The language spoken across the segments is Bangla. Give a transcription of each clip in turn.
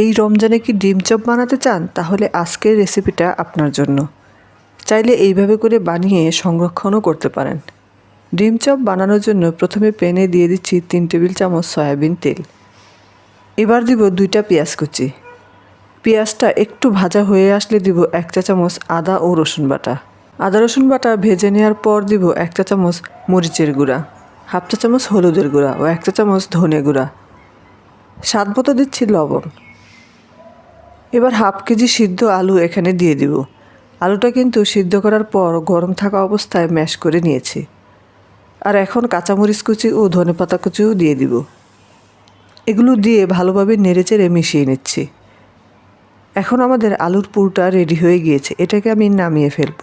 এই রমজানে কি ডিম চপ বানাতে চান? তাহলে আজকের রেসিপিটা আপনার জন্য। চাইলে এইভাবে করে বানিয়ে সংরক্ষণও করতে পারেন। ডিম চপ বানানোর জন্য প্রথমে প্যানে দিয়ে দিচ্ছি তিন টেবিল চামচ সয়াবিন তেল। এবার দিব দুইটা পেঁয়াজ কুচি। পেঁয়াজটা একটু ভাজা হয়ে আসলে দিব এক চা চামচ আদা ও রসুন বাটা। আদা রসুন বাটা ভেজে নেওয়ার পর দিব এক চা চামচ মরিচের গুঁড়া, হাফ চা চামচ হলুদের গুঁড়া ও এক চা চামচ ধনে গুঁড়া। স্বাদ মতো দিচ্ছি লবণ। এবার হাফ কেজি সিদ্ধ আলু এখানে দিয়ে দিব। আলুটা কিন্তু সিদ্ধ করার পর গরম থাকা অবস্থায় ম্যাশ করে নিয়েছি। আর এখন কাঁচামরিচ কুচি ও ধনেপাতা কুচিও দিয়ে দিব। এগুলো দিয়ে ভালোভাবে নেড়েচেড়ে মিশিয়ে নিচ্ছি। এখন আমাদের আলুর পুরটা রেডি হয়ে গিয়েছে। এটাকে আমি নামিয়ে ফেলব।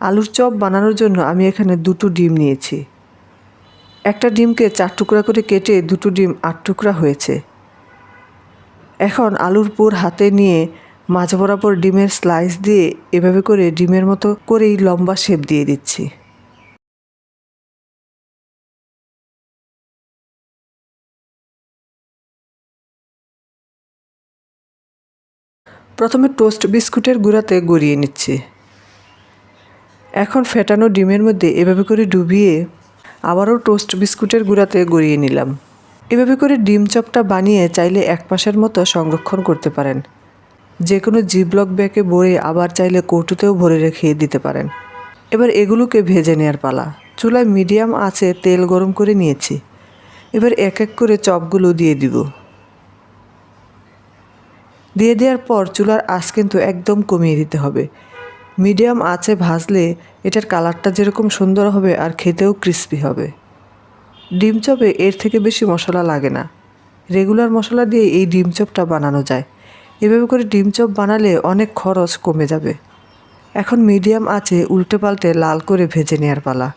আলুর চপ বানানোর জন্য আমি এখানে দুটো ডিম নিয়েছি। একটা ডিমকে চার টুকরা করে কেটে দুটো ডিম আট টুকরা হয়েছে। এখন আলুর পুর হাতে নিয়ে মাঝ বরাবর ডিমের স্লাইস দিয়ে এভাবে করে ডিমের মতো করেই লম্বা শেপ দিয়ে দিচ্ছি। প্রথমে টোস্ট বিস্কুটের গুঁড়াতে গড়িয়ে নিচ্ছি। এখন ফেটানো ডিমের মধ্যে এভাবে করে ডুবিয়ে আবারও টোস্ট বিস্কুটের গুঁড়াতে গড়িয়ে নিলাম। এভাবে করে ডিম চপটা বানিয়ে চাইলে এক মাসের মতো সংরক্ষণ করতে পারেন। যে কোনো জিব্লক ব্যাগে ভরে আবার চাইলে কৌটোতেও ভরে রেখে দিতে পারেন। এবার এগুলোকে ভেজে নেওয়ার পালা। চুলায় মিডিয়াম আছে তেল গরম করে নিয়েছি। এবার এক এক করে চপগুলো দিয়ে দিব। দিয়ে দেওয়ার পর চুলার আঁচ কিন্তু একদম কমিয়ে দিতে হবে। মিডিয়াম আঁচে ভাজলে এটার কালারটা যেরকম সুন্দর হবে আর খেতেও ক্রিস্পি হবে। ডিম চপে এর থেকে বেশি মশলা লাগে না। রেগুলার মশলা দিয়ে এই ডিম চপটা বানানো যায়। এভাবে করে ডিম চপ বানালে অনেক খরচ কমে যাবে। এখন মিডিয়াম আছে উল্টে পাল্টে লাল করে ভেজে নেওয়ার পালা।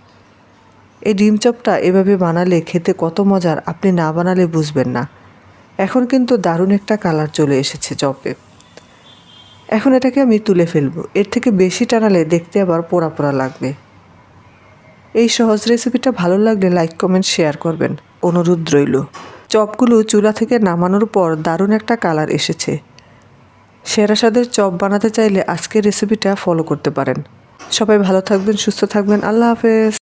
এই ডিম চপটা এভাবে বানালে খেতে কত মজার আপনি না বানালে বুঝবেন না। এখন কিন্তু দারুণ একটা কালার চলে এসেছে চপে। এখন এটাকে আমি তুলে ফেলব। এর থেকে বেশি টানালে দেখতে আবার পোড়া পোড়া লাগবে। এই সহজ রেসিপিটা ভালো লাগলে লাইক কমেন্ট শেয়ার করবেন। অনুরোধ রইল। চপগুলো চুলা থেকে নামানোর পর দারুণ একটা কালার এসেছে। সেরা স্বাদের চপ বানাতে চাইলে আজকের রেসিপিটা ফলো করতে পারেন। সবাই ভালো থাকবেন, সুস্থ থাকবেন। আল্লাহ হাফেজ।